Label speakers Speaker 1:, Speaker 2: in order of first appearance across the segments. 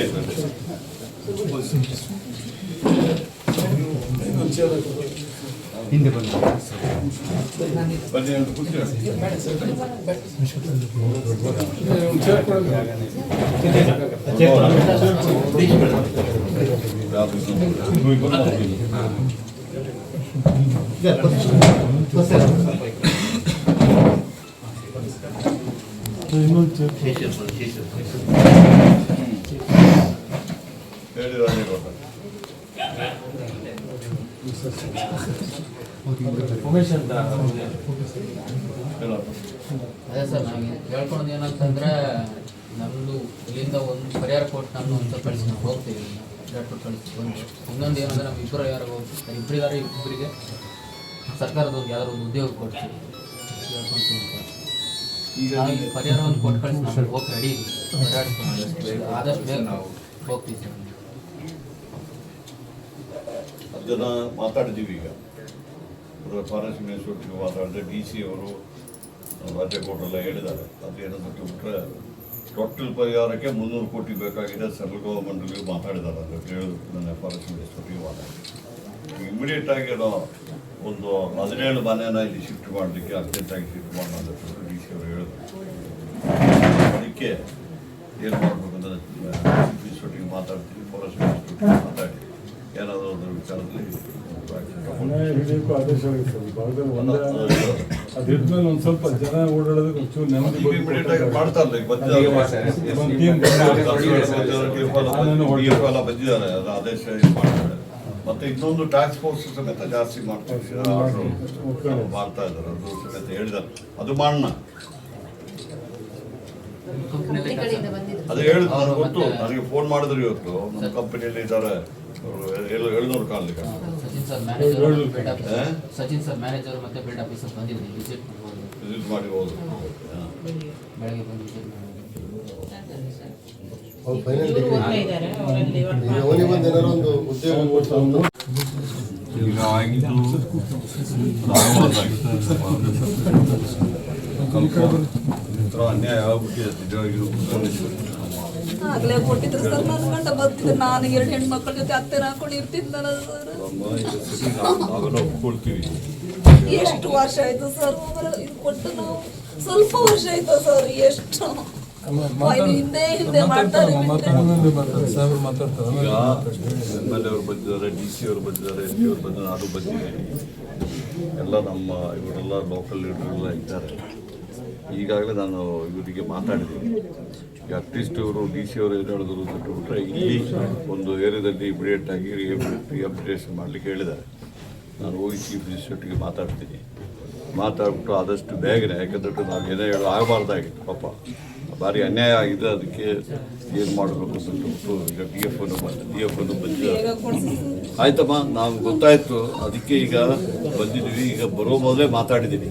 Speaker 1: ಬನ್ನಿ ಬನ್ನಿ.
Speaker 2: ಹಿಂದೆ ಬಂದು
Speaker 1: ಬನ್ನಿ ಅಂತ ಕೂತ್ಕೊಳ್ಳಿ. ಹೇಳಿ ರಾಜೇಗೌಡ. ಹೇಳಪ್ಪ.
Speaker 3: ಅದೇ ಸರ್ ನಾವು ಹೇಳ್ಕೊಳೋದು ಏನಂತಂದ್ರೆ ನಮ್ಮದು ಇಲ್ಲಿಂದ ಒಂದು ಪರಿಹಾರ ಕೊಟ್ಟು ನಾನು ಅಂತ ಕಳಿಸಿ ನಾವು ಹೋಗ್ತೀವಿ ಡಾಕ್ಟರ್ ಕಳಿಸಿ ಒಂದು ಇನ್ನೊಂದು ಏನಂದ್ರೆ ನಮ್ಮ ಇಬ್ಬರು ಯಾರು ಹೋಗ್ತೀವಿ ಇಬ್ಬರಿಗಾರ ಇಬ್ಬರಿಗೆ ಸರ್ಕಾರದ ಒಂದು ಒಂದು ಉದ್ಯೋಗ ಕೊಡ್ತೀವಿ ಹೇಳ್ಕೊಂತೀವಿ ಸರ್. ಪರಿಹಾರವನ್ನು ಕೊಟ್ಟು ಕಳಿಸಿ ನಾವು ಹೋಗಿ ರೆಡಿ ಆದಷ್ಟು ಬೇಗ ನಾವು ಹೋಗ್ತೀವಿ ಸರ್
Speaker 1: ಅದನ್ನ ಮಾತಾಡಿದ್ದೀವಿ ಈಗ. ಫಾರೆಸ್ಟ್ ಮಿನಿಸ್ಟ್ರಿಗೆ ಮಾತಾಡಿದ್ರೆ ಡಿ ಸಿ ಅವರು ರಾಜ್ಯಕೋಟೆಲ್ಲ ಹೇಳಿದ್ದಾರೆ. ಅದು ಏನಂತ ಬಿಟ್ಟರೆ ಟೋಟಲ್ ಪರಿಹಾರಕ್ಕೆ ಮುನ್ನೂರು ಕೋಟಿ ಬೇಕಾಗಿದೆ. ಸೆಂಟ್ರಲ್ ಗೌರ್ಮೆಂಟ್ಗೆ ಮಾತಾಡಿದ್ದಾರೆ ಅಂತ ಹೇಳಿದ್ರು ನನ್ನ ಫಾರೆಸ್ಟ್ ಮಿನಿಸ್ಟ್ರಿಗೆ ಮಾತಾಡಿ ಇಮಿಡಿಯೇಟ್ ಆಗಿ ನಾವು ಒಂದು ಹದಿನೇಳು ಮನೆನ ಇಲ್ಲಿ ಶಿಫ್ಟ್ ಮಾಡಲಿಕ್ಕೆ ಅರ್ಜೆಂಟಾಗಿ ಶಿಫ್ಟ್ ಮಾಡೋಣ ಅಂತ ಡಿ ಸಿ ಅವರು ಹೇಳಿದ್ರು ಅದಕ್ಕೆ ಏನು ಮಾಡಬೇಕು ಅಂತ ಚೀಫ್ ಮಿನಿಸ್ಟ್ರಿಗೆ ಮಾತಾಡ್ತೀವಿ ಫಾರೆಸ್ಟ್ ಮಾತಾಡಿ. ಏನಾದರೂ ಒಂದು ವಿಚಾರದಲ್ಲಿ
Speaker 4: ಅದಿದ್ಮೇಲೆ ಒಂದ್ ಸ್ವಲ್ಪ ಜನ ಓಡಾಡೋದಕ್ಕೆ ಒಂಚೂರು ನೆಮ್ಮದಿ
Speaker 1: ಮಾಡ್ತಾ ಈಗ ಬಂದಿದ್ದಾರೆ ಅದು ಆದೇಶ ಮಾಡ್ತಾರೆ. ಮತ್ತೆ ಇನ್ನೊಂದು ಟ್ಯಾಕ್ಸ್ ಫೋರ್ಸ್ ಸಮೇತ ಜಾಸ್ತಿ ಮಾಡ್ತಾರೆ. ಮಾಡ್ತಾ ಇದ್ದಾರೆ. ಅದು ಸಮೇತ ಹೇಳಿದ್ದಾರೆ. ಅದು ಮಾಡೋಣ. ಅದು ಹೇಳಿದ್ರು ನನಗೆ ಗೊತ್ತು. ನನಗೆ ಫೋನ್ ಮಾಡಿದ್ರು ಇವತ್ತು. ನಮ್ಮ ಕಂಪನಿಯಲ್ಲಿ ಇದ್ದಾರೆ. ಏಳ್ನೂರು ಕಾಲಿಗೆ
Speaker 3: Sachin sir manager? Sachin sir manager ಮತ್ತೆ ಬಿಲ್ಡ್ ಆಫೀಸರ್ ಬಂದಿದ್ದೀನಿ ವಿಸಿಟ್ ಮಾಡ್ಬೋದು.
Speaker 1: ವಿಸಿಟ್ ಮಾಡಿ ಹೋದ್ರು.
Speaker 3: ಬೆಳಗ್ಗೆ ಬಂದು ವಿಸಿಟ್
Speaker 5: ಅವ್ರು ಫೈನಲ್ ಒಂದು ಏನಾರು ಒಂದು ಉದ್ಯೋಗ
Speaker 1: ಈಗ ಆಗಿದ್ದು ಸ್ವಲ್ಪ ಅನ್ಯಾಯ ಆಗ್ಬಿಟ್ಟಿದೆ ನಿಜವಾಗಿಯೂ
Speaker 6: ಆಗ್ಲೇ ಕೊಟ್ಟಿದ್ರು ಸರ್ ನನ್ನ ಗಂಡ ಬರ್ತಿದ್ರು ನಾನು ಎರಡು ಹೆಣ್ಮಕ್ಳ ಜೊತೆ ಅತ್ತೆನ ಹಾಕೊಂಡು ಸರ್.
Speaker 1: ನಾವೆಲ್ಲ ಒಪ್ಕೊಳ್ತೀವಿ.
Speaker 6: ಎಷ್ಟು ವರ್ಷ ಆಯ್ತು ಸರ್? ಇದು ಕೊಟ್ಟು ನಾವು ಸ್ವಲ್ಪ ವರ್ಷ ಆಯ್ತು ಸರ್ ಎಷ್ಟು? ಇದು ಹಿಂದೆ ಹಿಂದೆ ಮಾಡ್ತಾರೆ
Speaker 1: ಈಗ ಎಂ ಎಲ್ ಎ ಅವರು ಬಂದಿದ್ದಾರೆ ಡಿ ಸಿ ಅವರು ಬಂದಿದ್ದಾರೆ ಎಸ್ ಪಿ ಅವರು ಬಂದಿದ್ದಾರೆ ನಾನು ಬಂದಿದ್ದೀನಿ. ಎಲ್ಲ ನಮ್ಮ ಇವರೆಲ್ಲ ಲೋಕಲ್ ಲೀಡರ್ಗಳೆಲ್ಲ ಇದ್ದಾರೆ. ಈಗಾಗಲೇ ನಾನು ಇವರಿಗೆ ಮಾತಾಡಿದ್ದೀನಿ. ಈಗ ಅಟ್ಲೀಸ್ಟ್ ಇವರು ಡಿ ಸಿ ಅವರು ಏನು ಹೇಳಿದ್ರು ಅಂತ ಬಿಟ್ಟರೆ ಇಲ್ಲಿ ಒಂದು ಏರಿಯಾದಲ್ಲಿ ಇಮಿಡಿಯೇಟ್ ಆಗಿ ರಿಹಬಿಲಿಟೇಷನ್ ಮಾಡಲಿಕ್ಕೆ ಹೇಳಿದ್ದಾರೆ. ನಾನು ಹೋಗಿ ಚೀಫ್ ಮಿನಿಸ್ಟರ್ಗೆ ಮಾತಾಡ್ತೀನಿ. ಮಾತಾಡ್ಬಿಟ್ಟು ಆದಷ್ಟು ಬೇಗನೆ, ಯಾಕಂದ್ರೆ ನಾವು ಏನೇ ಹೇಳೋ ಆಗಬಾರ್ದಾಗಿತ್ತು, ಪಾಪ. ಭಾರಿ ಅನ್ಯಾಯ ಆಗಿದೆ, ಅದಕ್ಕೆ ಏನು ಮಾಡಬೇಕು ಅಂತ ಈಗ ಡಿ ಎಫ್ ಅನ್ನು ಬಂದು. ಡಿ ಎಫ್ ಅನ್ನು ಬಂದಿದ್ದಾರೆ ಆಯ್ತಮ್ಮ ನಾವು ಗೊತ್ತಾಯಿತು. ಅದಕ್ಕೆ ಈಗ ಬಂದಿದ್ದೀವಿ. ಈಗ ಬರೋ ಮೊದಲೇ ಮಾತಾಡಿದ್ದೀನಿ.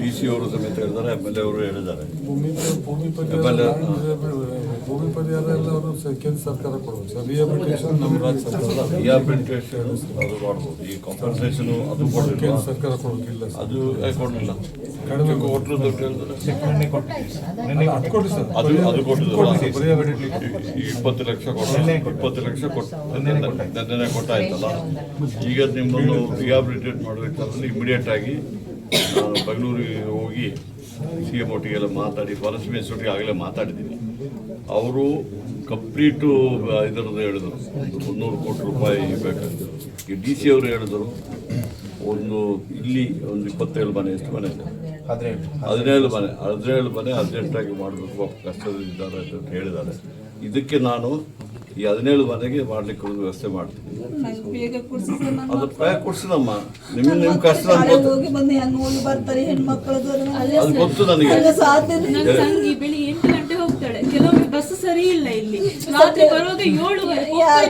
Speaker 1: ಡಿ ಸಿ ಅವರು ಸಮೇತ ಹೇಳಿದ್ದಾರೆ ಎಂ ಎಲ್ ಎ ಅವರು ಹೇಳಿದ್ದಾರೆ.
Speaker 4: ಭೂಮಿ ಭೂಮಿ ಪರಿಹಾರ ಭೂಮಿ ಪರಿಹಾರ ಎಲ್ಲ ಅವರು ಸ- ಕೇಂದ್ರ ಸರ್ಕಾರ ಕೊಡ್ಬೇಕು ಸರ್. ರಿಹಬಿಲಿಟೇಷನ್ ನಮ್ಮ ರಾಜ್ಯ ಸರ್ಕಾರ
Speaker 1: ರಿಹಾಬಿಲಿಟೇಷನ್ ಅದು ಮಾಡ್ಬೋದು. ಈ ಕಾಂಪನ್ಸೇಷನ್ ಅದು ಕೊಡಲಿಲ್ಲ
Speaker 4: ಕೇಂದ್ರ ಸರ್ಕಾರ ಕೊಡೋದಿಲ್ಲ ಸರ್.
Speaker 1: ಅದು ಯಾಕೆ ಕೊಡಲಿಲ್ಲ? ಕಡಿಮೆ ಕೊಟ್ಟರು ದುಡ್ಡು ಹೇಳಿದ್ರೆ?
Speaker 4: ಅದು ಕೊಡಿ ಸರ್.
Speaker 1: ಅದು ಅದು ಕೊಟ್ಟಿದ್ರು ಇಪ್ಪತ್ತು ಲಕ್ಷ ಕೊಟ್ಟು. ಇಪ್ಪತ್ತು ಲಕ್ಷ ಕೊಟ್ಟು. ನೆನ್ನೆ ಕೊಟ್ಟಾಯ್ತಲ್ಲ? ಈಗ ನಿಮ್ಮನ್ನು ರಿಹಾಬಿಲಿಟೇಟ್ ಮಾಡಬೇಕಾದ್ರೆ ಇಮಿಡಿಯೇಟ್ ಆಗಿ ನಾನು ಬೆಂಗಳೂರಿಗೆ ಹೋಗಿ ಸಿ ಎಂ ಒಟ್ಟಿಗೆಲ್ಲ ಮಾತಾಡಿ ಫಾರೆಸ್ಟ್ ಒಟ್ಟಿಗೆ ಆಗಲೇ ಮಾತಾಡಿದ್ದೀನಿ. ಅವರು ಕಂಪ್ಲೀಟು ಇದರದ್ದು ಹೇಳಿದರು. ಒಂದು ಮುನ್ನೂರು ಕೋಟಿ ರೂಪಾಯಿ ಬೇಕಾಗ್ತದೆ ಈ ಡಿ ಸಿ ಅವರು ಹೇಳಿದರು ಒಂದು ಇಲ್ಲಿ ಒಂದು ಇಪ್ಪತ್ತೇಳು ಮನೆ ಎಷ್ಟು ಮನೆ ಇದೆ? ಹದಿನೇಳು. ಮನೆ. ಹದಿನೇಳು ಮನೆ ಅರ್ಜೆಂಟಾಗಿ ಮಾಡಬೇಕು ಕಷ್ಟದಲ್ಲಿದ್ದಾರೆ ಅಂತ ಹೇಳಿದ್ದಾರೆ. ಇದಕ್ಕೆ ನಾನು ಈ ಹದಿನೇಳು ಮನೆಗೆ ಮಾಡ್ಲಿಕ್ಕೆ ಒಂದು ವ್ಯವಸ್ಥೆ
Speaker 6: ಮಾಡ್ತೀವಿ.
Speaker 1: ಅದು ಪ್ರಾಯ ಕೊಡ್ಸಿದಮ್ಮ ನಿಮ್ಮ ನಿಮ್ಮ ಕಷ್ಟ
Speaker 6: ಶಾಲೆಗೆ
Speaker 1: ಗೊತ್ತು.
Speaker 6: ಹೋಗಿ ಬಂದು ಹೆಂಗ್ ಹೋಗಿ ಬರ್ತಾರೆ ಹೆಣ್ಮಕ್ಳದು
Speaker 1: ಅದು ಗೊತ್ತು ನನಗೆ.
Speaker 7: ಬಸ್ ಸರಿ ಇಲ್ಲ ಇಲ್ಲಿ. ರಾತ್ರಿ ಬರುವಾಗ ಏಳು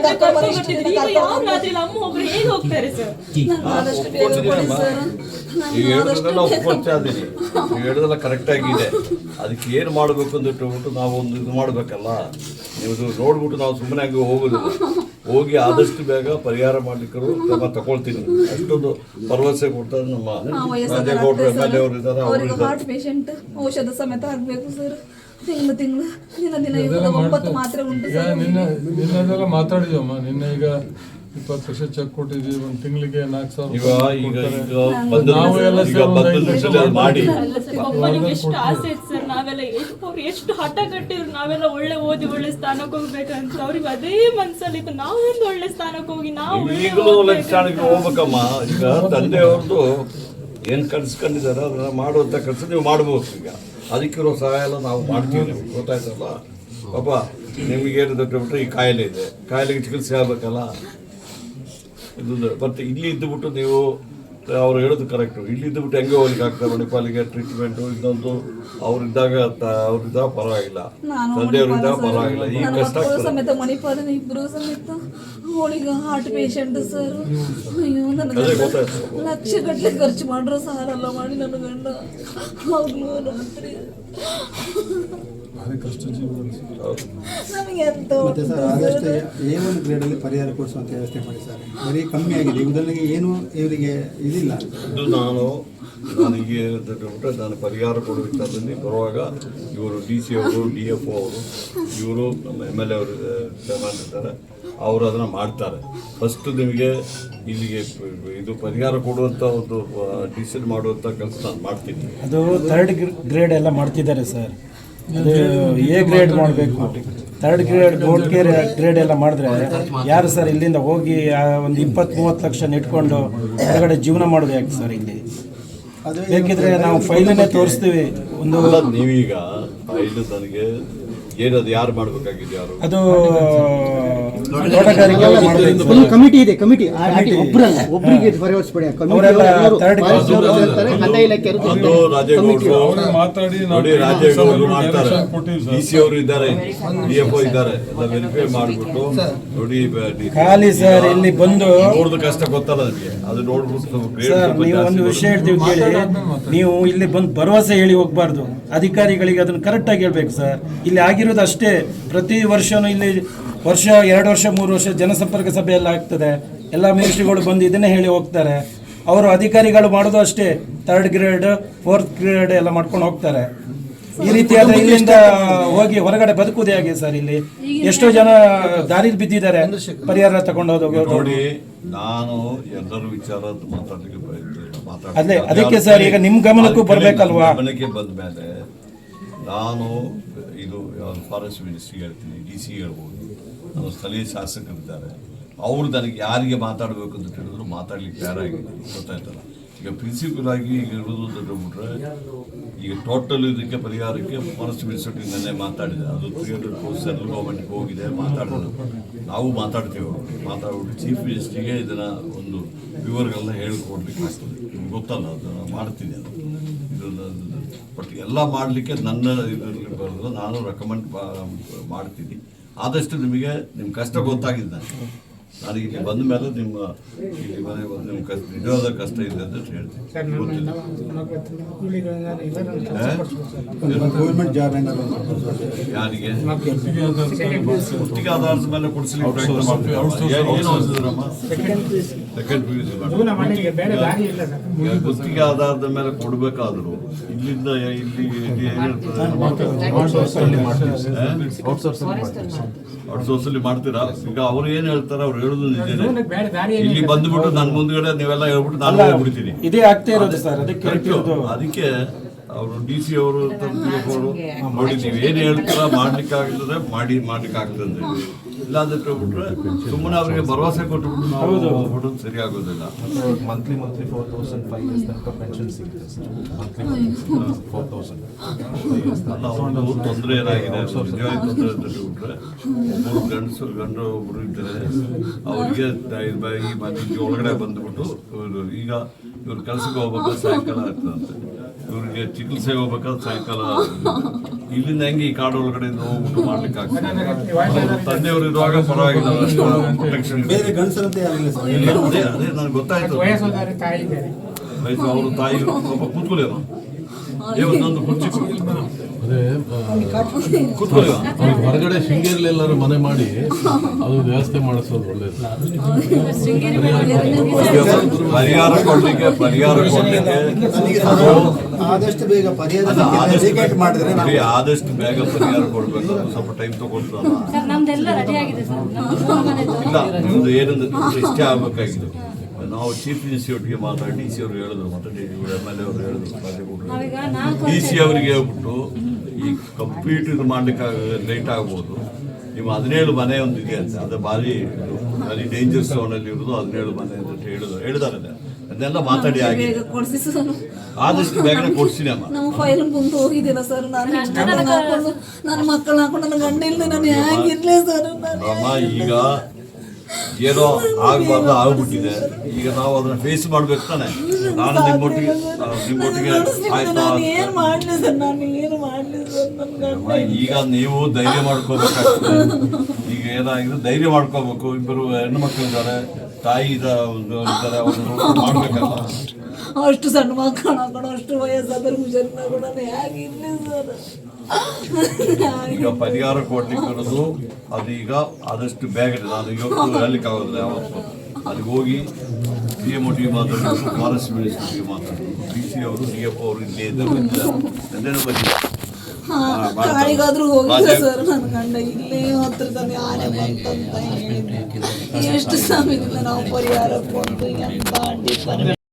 Speaker 6: ಕರ್ಕೊಂಡ್
Speaker 7: ಬರ್ತಿದ್ರು. ಈಗ ಯಾವ ರಾತ್ರಿ ಅಮ್ಮ ಒಬ್ರು ಹೇಗೆ ಹೋಗ್ತಾರೆ ಸರ್?
Speaker 6: ಆದಷ್ಟು ಬೇಗ ಕೊಡಿ ಸರ್. ನಾನು ಆದಷ್ಟು ಬೇಗ
Speaker 1: ಒಪ್ಕೊಳ್ತಾ ಇದ್ದೀನಿ ನೀವು ಹೇಳಿದೆಲ್ಲ ಕರೆಕ್ಟಾಗಿದೆ ಅದಕ್ಕೆ ಏನು ಮಾಡಬೇಕು ಅಂತ ಇಟ್ಬಿಟ್ಟು ನಾವು ಒಂದು ಇದು ಮಾಡಬೇಕಲ್ಲ? ನೀವು ನೋಡ್ಬಿಟ್ಟು ನಾವು ಸುಮ್ಮನೆ ಹೋಗೋದು. ಹೋಗೋದಿಲ್ಲ ಹೋಗಿ ಆದಷ್ಟು ಬೇಗ ಪರಿಹಾರ ಮಾಡ್ಲಿಕ್ಕೆ ಕ್ರಮ ತಗೊಳ್ತೀನಿ. ಅಷ್ಟೊಂದು ಭರವಸೆ ಕೊಡ್ತಾರೆ ನಮ್ಮ ರಾಜೇಗೌಡರು ಎಂ ಎಲ್ ಎ ಅವರು ಇದ್ದಾರೆ. ಅವರು
Speaker 6: ಔಷಧ ಸಮೇತ ಆಗ್ಬೇಕು ಸರ್. ತಿಂಗಳು ತಿಂಗಳು. ದಿನ ದಿನ ಇವಾಗ ಒಂಬತ್ತು ಮಾತ್ರೆ ಉಂಟು
Speaker 4: ಈಗ ನಿನ್ನೆ ನಿನ್ನೆದೆಲ್ಲ ಮಾತಾಡಿದೀವಮ್ಮ ನಿನ್ನೆ ಈಗ ಇಪ್ಪತ್ತು ಲಕ್ಷ ಚೆಕ್ ಕೊಟ್ಟಿದ್ವಿ. ಒಂದು ತಿಂಗಳಿಗೆ ನಾಲ್ಕು ಸಾವಿರ
Speaker 1: ಈಗ ಈಗ
Speaker 4: ಕೊಡ್ತಾರೆ.
Speaker 1: ಈಗ ಬಂದ
Speaker 4: ನಾವು ಎಲ್ಲ
Speaker 1: ಈಗ
Speaker 4: ಸೇರಿ ಒಂದು
Speaker 1: ಬಂದ
Speaker 4: ಐದು
Speaker 1: ನಿಮಿಷದಲ್ಲಿ ಅದು ಮಾಡಿ.
Speaker 7: ಅಲ್ಲ ಸರ್ ಅಪ್ಪನಿಗೆ ಎಷ್ಟು ಆಸೆ ಇತ್ತು ಸರ್ ನಾವೆಲ್ಲ ಎಷ್ಟು ಅವ್ರು ಎಷ್ಟು ಹಠ ಕಟ್ಟಿದ್ರು ನಾವೆಲ್ಲ ಒಳ್ಳೆ ಓದಿ ಒಳ್ಳೆ ಸ್ಥಾನಕ್ಕೆ ಹೋಗ್ಬೇಕಂತ. ಅವ್ರಿಗೆ ಅದೇ ಮನ್ಸಲ್ಲಿತ್ತು ನಾವೊಂದು ಒಳ್ಳೆ ಸ್ಥಾನಕ್ಕೆ ಹೋಗಿ ನಾವು ಒಳ್ಳೆ
Speaker 1: ಈಗಲೂ
Speaker 7: ಓದ್ಬೇಕು
Speaker 1: ಲಕ್ಷಣಕ್ಕೆ ಹೋಗ್ಬೇಕಮ್ಮ. ಈಗ ತಂದೆಯವ್ರದ್ದು ಏನ್ ಅದನ್ನ ಮಾಡುವಂತ ಕೆಲಸ ನೀವು ಮಾಡಬಹುದು ಈಗ. ಅದಕ್ಕಿರೋ ಸಹಾಯ ಎಲ್ಲ ನಾವು ಮಾಡ್ತೀವಿ ನಿಮ್ಗೆ. ಗೊತ್ತಾಯ್ತಲ್ಲ ಪಾಪ ನಿಮಗೇನು ಬಿಟ್ಟರೆ ಈ ಕಾಯಿಲೆ ಇದೆ. ಕಾಯಿಲೆಗೆ ಚಿಕಿತ್ಸೆ ಆಗಬೇಕಲ್ಲ? ಇದು ಮತ್ತೆ ಇಲ್ಲಿ ಇದ್ದುಬಿಟ್ಟು ನೀವು ಅವ್ರು ಹೇಳೋದು ಕರೆಕ್ಟು ಇಲ್ಲಿ ಇದ್ದುಬಿಟ್ಟು ಹೆಂಗೆ ಹೋಗ್ಲಿಕ್ಕೆ ಆಗ್ತದೆ ಮಣಿಪಾಲಿಗೆ ಟ್ರೀಟ್ಮೆಂಟು ಇನ್ನೊಂದು ಅವರಿದ್ದಾಗ ಅವರಿದ್ದಾಗ ಪರವಾಗಿಲ್ಲ. ತಂದೆಯವರಿದ್ದಾಗ ಪರವಾಗಿಲ್ಲ. ಈಗ ಕಷ್ಟ
Speaker 6: ಸಮೇತ ಮಣಿಪಾಲಿನ ಇಬ್ಬರು ಸಮೇತ ಅವಳಿಗೆ ಹಾರ್ಟ್ ಪೇಷಂಟ್ ಸರ್. ಅಯ್ಯೋ
Speaker 1: ಗೊತ್ತಾಯ್ತು.
Speaker 6: ಲಕ್ಷ ಗಟ್ಟಲೆ ಖರ್ಚು ಮಾಡ್ರು ಸಾರಲ್ಲ ಮಾಡಿ ನನ್ನ ಗಂಡ. ಹೌದು ರಾತ್ರಿ
Speaker 4: ಭಾರಿ ಕಷ್ಟ ಜೀವನ
Speaker 2: ಮತ್ತೆ ಸರ್ ಆದಷ್ಟು ಎ ಒಂದು ಗ್ರೇಡಲ್ಲಿ ಪರಿಹಾರ ಕೊಡಿಸುವಂತ ವ್ಯವಸ್ಥೆ ಮಾಡಿ ಸರ್. ಬರೀ ಕಮ್ಮಿ ಆಗಿದೆ. ಉದಾಹರಣೆಗೆ ಏನು ಇವರಿಗೆ ಇದಿಲ್ಲ?
Speaker 1: ಇದು ನಾನು ನನಗೆ ಬಿಟ್ಟರೆ ನಾನು ಪರಿಹಾರ ಕೊಡಬೇಕಾದಲ್ಲಿ ಬರುವಾಗ ಇವರು ಡಿ ಸಿ ಅವರು ಡಿ ಎಫ್ ಒ ಅವರು ಇವರು ನಮ್ಮ ಎಂ ಎಲ್ ಎ ಅವರು ಇದ್ದಾರೆ. ಅವರು ಅದನ್ನು ಮಾಡ್ತಾರೆ. ಫಸ್ಟ್ ನಿಮಗೆ ಇಲ್ಲಿಗೆ ಇದು ಪರಿಹಾರ ಕೊಡುವಂಥ ಒಂದು ಡಿಸಿಷನ್ ಮಾಡುವಂಥ ಕೆಲಸ ನಾನು ಮಾಡ್ತೀನಿ.
Speaker 8: ಅದು ಥರ್ಡ್ ಗ್ರೇಡ್ ಎಲ್ಲ ಮಾಡ್ತಿದ್ದಾರೆ ಸರ್ ಅದು ಎ ಗ್ರೇಡ್ ಮಾಡಬೇಕು. ಥರ್ಡ್ ಗ್ರೇಡ್ ಕೇರ್ ಗ್ರೇಡ್ ಎಲ್ಲ ಮಾಡಿದ್ರೆ ಯಾರು ಸರ್ ಇಲ್ಲಿಂದ ಹೋಗಿ ಆ ಒಂದು ಇಪ್ಪತ್ತು ಮೂವತ್ತು ಲಕ್ಷ ನೆಟ್ಕೊಂಡು ಹೊರಗಡೆ ಜೀವನ ಮಾಡೋದು ಯಾಕೆ ಸರ್ ಇಲ್ಲಿ? ಬೇಕಿದ್ರೆ ನಾವು ಫೈಲನ್ನೇ ತೋರಿಸ್ತೀವಿ. ಒಂದು
Speaker 1: ನೀವೀಗ ನನಗೆ ಏನದು ಯಾರು ಮಾಡಬೇಕಾಗಿದೆ ಯಾರು?
Speaker 8: ಅದು
Speaker 2: ಒಂದು ಕಮಿಟಿ ಇದೆ ಕಮಿಟಿ ಒಬ್ಬರಲ್ಲ ಒಬ್ಬರಿಗೆ ಭರವಸೆ
Speaker 8: ಅವರೆಲ್ಲ ಥರ್ಡ್
Speaker 2: ಕಂದಾಯ ಇಲಾಖೆ
Speaker 1: ಅದು ರಾಜೇಗೌಡರು
Speaker 4: ಅವ್ರೇ. ಮಾತಾಡಿ ನಾವು
Speaker 1: ನೋಡಿ ರಾಜೇಗೌಡರು ಮಾಡ್ತಾರೆ.
Speaker 4: direction ಕೊಟ್ಟಿವಿ ಸರ್.
Speaker 1: ಡಿ ಸಿ ಅವರು ಇದ್ದಾರೆ ಡಿ ಎಫ್ ಇದ್ದಾರೆ ಎಲ್ಲ ವೆರಿಫೈ ಮಾಡಿಬಿಟ್ಟು ನೋಡಿ
Speaker 8: ಖಾಲಿ ಸರ್ ಇಲ್ಲಿ ಬಂದು
Speaker 1: ನೋಡ್ದ ಕಷ್ಟ ಗೊತ್ತಲ್ಲ ನನಗೆ ಅದು ನೋಡ್ಬಿಟ್ಟು
Speaker 8: ನೀವು ಒಂದು ವಿಷಯ ಹೇಳ್ತೀವಿ ಕೇಳಿ. ನೀವು ಇಲ್ಲಿ ಬಂದು ಭರವಸೆ ಹೇಳಿ ಹೋಗ್ಬಾರ್ದು. ಅಧಿಕಾರಿಗಳಿಗೆ ಅದನ್ನು ಕರೆಕ್ಟಾಗಿ ಹೇಳ್ಬೇಕು ಸರ್. ಇಲ್ಲಿ ಆಗಿರೋದು ಅಷ್ಟೇ ಪ್ರತಿ ವರ್ಷನೂ ಇಲ್ಲಿ ವರ್ಷ ಎರಡು ವರ್ಷ ಮೂರು ವರ್ಷ ಜನಸಂಪರ್ಕ ಸಭೆ ಎಲ್ಲ ಆಗ್ತದೆ. ಎಲ್ಲ ಮಿನಿಸ್ಟ್ರಿಗಳು ಬಂದು ಇದನ್ನೇ ಹೇಳಿ ಹೋಗ್ತಾರೆ. ಅವರು ಅಧಿಕಾರಿಗಳು ಮಾಡೋದು ಅಷ್ಟೇ. ಥರ್ಡ್ ಗ್ರೇಡ್ ಫೋರ್ತ್ ಗ್ರೇಡ್ ಎಲ್ಲ ಮಾಡ್ಕೊಂಡು ಹೋಗ್ತಾರೆ. ಈ ರೀತಿ ಆದ್ರೆ ಇಲ್ಲಿಂದ ಹೋಗಿ ಹೊರಗಡೆ ಬದುಕುವುದೇ ಆಗಿದೆ ಸರ್ ಇಲ್ಲಿ. ಎಷ್ಟೋ ಜನ ದಾರಿಲಿ ಬಿದ್ದಿದ್ದಾರೆ. ಪರಿಹಾರ ತಗೊಂಡು
Speaker 1: ನೋಡಿ ನಾನು ಎಲ್ಲರೂ ವಿಚಾರ ಮಾತಾಡಲಿಕ್ಕೆ.
Speaker 8: ಅದೇ ಅದಕ್ಕೆ ಸರ್ ಈಗ ನಿಮ್ ಗಮನಕ್ಕೂ ಬರ್ಬೇಕಲ್ವಾ?
Speaker 1: ಗಮನಕ್ಕೆ ಬಂದ ಮೇಲೆ ನಾನು, ಇದು ಫಾರೆಸ್ಟ್ ಮಿನಿಸ್ಟ್ರಿ ಹೇಳ್ತೀನಿ, ಡಿ ಸಿ ಹೇಳ್ಬೋದು. ನಮ್ಮ ಸ್ಥಳೀಯ ಶಾಸಕರಿದ್ದಾರೆ. ಅವರು ನನಗೆ ಯಾರಿಗೆ ಮಾತಾಡಬೇಕು ಅಂತ ಕೇಳಿದ್ರು ಮಾತಾಡ್ಲಿಕ್ಕೆ ತಯಾರಾಗಿದ್ದೀನಿ. ಗೊತ್ತಾಯ್ತಲ್ಲ? ಈಗ ಪ್ರಿನ್ಸಿಪಲ್ ಆಗಿ ಈಗ ಇರೋದು ಅಂತ ಹೇಳ್ಬಿಟ್ರೆ, ಈಗ ಟೋಟಲ್ ಇದಕ್ಕೆ ಪರಿಹಾರಕ್ಕೆ ಫಾರೆಸ್ಟ್ ಮಿನಿಸ್ಟ್ರಿ ನೆನ್ನೆ ಮಾತಾಡಿದೆ. ಅದು ತ್ರೀ ಹಂಡ್ರೆಡ್ ಕ್ರೋಸ್ ಸೆಂಟ್ರಲ್ ಗೌರ್ಮೆಂಟ್ಗೆ ಹೋಗಿದೆ ಮಾತಾಡೋದು. ನಾವು ಮಾತಾಡ್ತೀವಿ ಮಾತಾಡ್ಬಿಟ್ಟು ಚೀಫ್ ಮಿನಿಸ್ಟ್ರಿಗೆ ಇದನ್ನು ಒಂದು ವಿವರಗಳನ್ನ ಹೇಳ್ಕೊಡ್ಲಿಕ್ಕೆ ಆಗ್ತದೆ. ನಿಮ್ಗೆ ಗೊತ್ತಲ್ಲ, ಅದು ಮಾಡ್ತೀನಿ ಅದು. ಇದನ್ನು ಬಟ್ ಎಲ್ಲ ಮಾಡಲಿಕ್ಕೆ ನನ್ನ ಇದರಲ್ಲಿ ಬರೋದು, ನಾನು ರೆಕಮೆಂಡ್ ಮಾಡ್ತೀನಿ. ಆದಷ್ಟು ನಿಮಗೆ ನಿಮ್ಮ ಕಷ್ಟ ಗೊತ್ತಾಗಿದೆ ನನಗೆ ನಾನು ಇಲ್ಲಿ ಬಂದ ಮೇಲೆ ನಿಮ್ಮ ಇಲ್ಲಿ ಮನೆ ಬಂದು ನಿಮ್ಮ ಕಷ್ಟ ನಿಜವಾದ ಕಷ್ಟ ಇದೆ ಅಂತ ಹೇಳ್ತೀನಿ. ಯಾರಿಗೆ?
Speaker 4: ಗುತ್ತಿಗೆ ಆಧಾರದ ಮೇಲೆ
Speaker 1: ಕೊಡಿಸ್ಲಿಕ್ಕೆ ಸೆಕೆಂಡ್ ಪಿ ಯು ಸಿ ಈಗ ಗುತ್ತಿಗೆ ಆಧಾರದ ಮೇಲೆ ಕೊಡಬೇಕಾದ್ರು ಇಲ್ಲಿಂದ ಇಲ್ಲಿ ಏನಿರ್ತದೆ ಮಾಡ್ತೀರಾ? ಈಗ ಅವ್ರು ಏನ್ ಹೇಳ್ತಾರೆ ಅವ್ರು ಹೇಳುದು ನಿಜನೇ. ಇಲ್ಲಿ ಬಂದ್ಬಿಟ್ಟು ನನ್ನ ಮುಂದ್ಗಡೆ ನೀವೆಲ್ಲ ಹೇಳ್ಬಿಟ್ಟು ನಾನು ಹೋಗ್ಬಿಡ್ತೀನಿ.
Speaker 8: ಇದೇ ಆಗ್ತಾ ಇರೋದು ಸರ್ ಅದಕ್ಕೆ
Speaker 1: ಅದಕ್ಕೆ ಅವರು ಡಿ ಸಿ ಅವರು ಅವರು ನೋಡಿ ನೀವು ಏನು ಹೇಳ್ತೀರಾ ಮಾಡ್ಲಿಕ್ಕೆ ಆಗ್ತದೆ ಮಾಡಿ ಮಾಡ್ಲಿಕ್ಕೆ ಆಗ್ತದೆ ಅಂತ ಹೇಳಿ. ಇಲ್ಲ ಅಂತ ಬಿಟ್ರೆ ಸುಮ್ಮನೆ ಅವ್ರಿಗೆ ಭರವಸೆ ಕೊಟ್ಟುಬಿಟ್ಟು ನಾವು ಸರಿ ಆಗೋದಿಲ್ಲ.
Speaker 9: Monthly monthly four thousand five years ತನಕ ಪೆನ್ಷನ್ ಸಿಗುತ್ತೆ ಸರ್. ಮಂತ್ಲಿ ಫೋರ್ ತೌಸಂಡ್
Speaker 1: ಅಲ್ಲ ಅವ್ರದ್ದು ತೊಂದರೆ ಏನಾಗಿದೆ? ನಿಜವಾಗಿ ತೊಂದರೆ ಅಂತ ಬಿಟ್ರೆ ಒಬ್ಬರು ಗಂಡಸು ಗಂಡು ಒಬ್ರು ಇದ್ದಾರೆ. ಅವರಿಗೆ ಈ ಮನೆ ಒಳಗಡೆ ಬಂದ್ಬಿಟ್ಟು ಈಗ ಇವ್ರು ಕೆಲಸಕ್ಕೆ ಹೋಗ್ಬೇಕಾದ್ರೆ ಸಾಯಂಕಾಲ ಆಗ್ತದಂತೆ. ಇವರಿಗೆ ಚಿಕಿತ್ಸೆ ಹೋಗ್ಬೇಕಾದ್ರೆ ಸಾಯಂಕಾಲ ಇಲ್ಲಿಂದ ಹೆಂಗೆ ಈ ಕಾಡು ಒಳಗಡೆ ಹೋಗ್ಬಿಟ್ಟು ಮಾಡ್ಲಿಕ್ಕೆ ಆಗ್ತದೆ? ತಂದೆಯವರು ಇರುವಾಗ ಪರವಾಗಿಲ್ಲ ಅದೇ ನನಗೆ ಗೊತ್ತಾಯ್ತು. ವಯಸ್ಸು ಅವರು ತಾಯಿ ಕೂತ್ಕೊಳ್ಳಿ
Speaker 5: ಹೊರಗಡೆ ಶೃಂಗೇರಿಲಿ ಎಲ್ಲರೂ ಮನೆ ಮಾಡಿ ಅದು ವ್ಯವಸ್ಥೆ ಮಾಡಿಸೋದು ಒಳ್ಳೇದು
Speaker 1: ಪರಿಹಾರ ಕೊಡ್ಲಿಕ್ಕೆ ಪರಿಹಾರ ಕೊಡ್ಲಿಕ್ಕೆ
Speaker 2: ಆದಷ್ಟು ಬೇಗ ಪರಿಹಾರ ಮಾಡಿದ್ರೆ ನಾವು
Speaker 1: ನೋಡಿ, ಆದಷ್ಟು ಬೇಗ ಪರಿಹಾರ ಕೊಡ್ಬೇಕು. ಅದು ಸ್ವಲ್ಪ ಟೈಮ್ ತಗೊಳ್ತಲ್ಲ
Speaker 7: ಸರ್ ನಮ್ದೆಲ್ಲ ರೆಡಿ ಆಗಿದೆ ಸರ್. ನಮ್ಮ ಮನೆದು
Speaker 1: ಇಲ್ಲ ನಿಮ್ದು ಏನಂದ್ರೆ ಇಷ್ಟೇ ಆಗ್ಬೇಕಾಗಿದೆ ನಾವು ಚೀಫ್ ಮಿನಿಸ್ಟರ್ ಒಟ್ಟಿಗೆ ಮಾತಾಡಿ ಡಿ ಸಿ ಅವರು ಹೇಳಿದ್ರು ಮತ್ತೆ ಎಂ ಎಲ್ ಎ ಅವರು ಹೇಳಿದ್ರು ಡಿ ಸಿ ಅವರಿಗೆ ಹೇಳ್ಬಿಟ್ಟು ಈ ಕಂಪ್ಲೀಟ್ ಇದು ಮಾಡ್ಲಿಕ್ಕೆ ಲೇಟ್ ಆಗ್ಬೋದು. ನಿಮ್ಮ ಹದಿನೇಳು ಮನೆ ಒಂದು ಇದೆ ಅಂತ ಅದು ಭಾರಿ ಭಾರಿ ಡೇಂಜರ್ ಝೋನ್ ಅಲ್ಲಿ ಇರೋದು ಹದಿನೇಳು ಮನೆ ಅಂತ ಹೇಳಿದ್ರು ಹೇಳಿದಾರೆ ಅದನ್ನೆಲ್ಲ ಮಾತಾಡಿ ಆಗಿ
Speaker 6: ಬೇಗ ಕೊಡ್ಸಿ ಸರ್.
Speaker 1: ಆದಷ್ಟು ಬೇಗನೆ ಕೊಡ್ಸಿನಿ ಅಮ್ಮ
Speaker 6: ನಮ್ಮ. ಫೈಲ್ ಮುಂದೆ ಹೋಗಿದ್ದೀನ ಸರ್? ನಾನು ನನ್ನ ಮಕ್ಕಳನ್ನ ಹಾಕೊಂಡು ನನ್ನ ಗಂಡ ಇಲ್ಲದೆ ನಾನು ಹೇಗಿರ್ಲಿ ಸರ್?
Speaker 1: ಅಮ್ಮ ಈಗ ಏನೋ ಆಗಬಾರ್ದು ಆಗ್ಬಿಟ್ಟಿದೆ. ಈಗ ನಾವು ಅದನ್ನ ಫೇಸ್ ಮಾಡ್ಬೇಕು ತಾನೆ. ನಾನು ನಿಮ್ಮೊಟ್ಟಿಗೆ ನಿಮ್ಮೊಟ್ಟಿಗೆ ಆಯ್ತು ಈಗ ನೀವು ಧೈರ್ಯ ಮಾಡ್ಕೋಬೇಕಾಗ್ತದೆ. ಈಗ ಏನಾಗಿದೆ? ಧೈರ್ಯ ಮಾಡ್ಕೋಬೇಕು. ಇಬ್ಬರು ಹೆಣ್ಣು ಮಕ್ಕಳಿದ್ದಾರೆ ತಾಯಿ ಇದ- ಒಂದು ಇದ್ದಾರೆ. ಅವ್ರನ್ನ ಮಾಡ್ಬೇಕಲ್ಲ
Speaker 6: ಅಷ್ಟು ಸಣ್ಣ ಮಕ್ಕಳು ಅಷ್ಟು ವಯಸ್ಸಾದ್ರೂ ಜನ್ಮ ಕೂಡ ಹೇಗಿರ್ಲಿ ಸರ್?
Speaker 1: ಈಗ ಪರಿಹಾರ ಕೊಡ್ಲಿಕ್ಕೆ ಬರೋದು ಅದೀಗ ಆದಷ್ಟು ಬೇಗ ನಾನು ಇವತ್ತು ಹೇಳಲಿಕ್ಕೆ ಆಗೋದಿಲ್ಲ ಯಾವತ್ತು. ಅಲ್ಲಿಗೆ ಹೋಗಿ ಡಿ ಎಂ ಒಟ್ಟಿಗೆ ಮಾತಾಡಬೇಕು ಫಾರೆಸ್ಟ್ ಮಿನಿಸ್ಟರ್ಗೆ ಮಾತಾಡಬೇಕು ಡಿ ಸಿ ಅವರು ಡಿ ಎಫ್ ಅವರು ಇಲ್ಲೇ ಇದ್ದಾರೆ. ಬಂದಿಲ್ಲ
Speaker 6: ಕಾಡಿಗಾದ್ರೂ ಹೋಗಿಲ್ಲ ಸರ್ ನನ್ನ ಗಂಡ ಇಲ್ಲೇ ಹತ್ರದಲ್ಲಿ ಆನೆ ಬಂತಂತ ಎಷ್ಟು ಸಮಯದಿಂದ ನಾವು ಪರಿಹಾರ ಕೊಟ್ಟು ಎಂತ ಅಡ್ಡಿ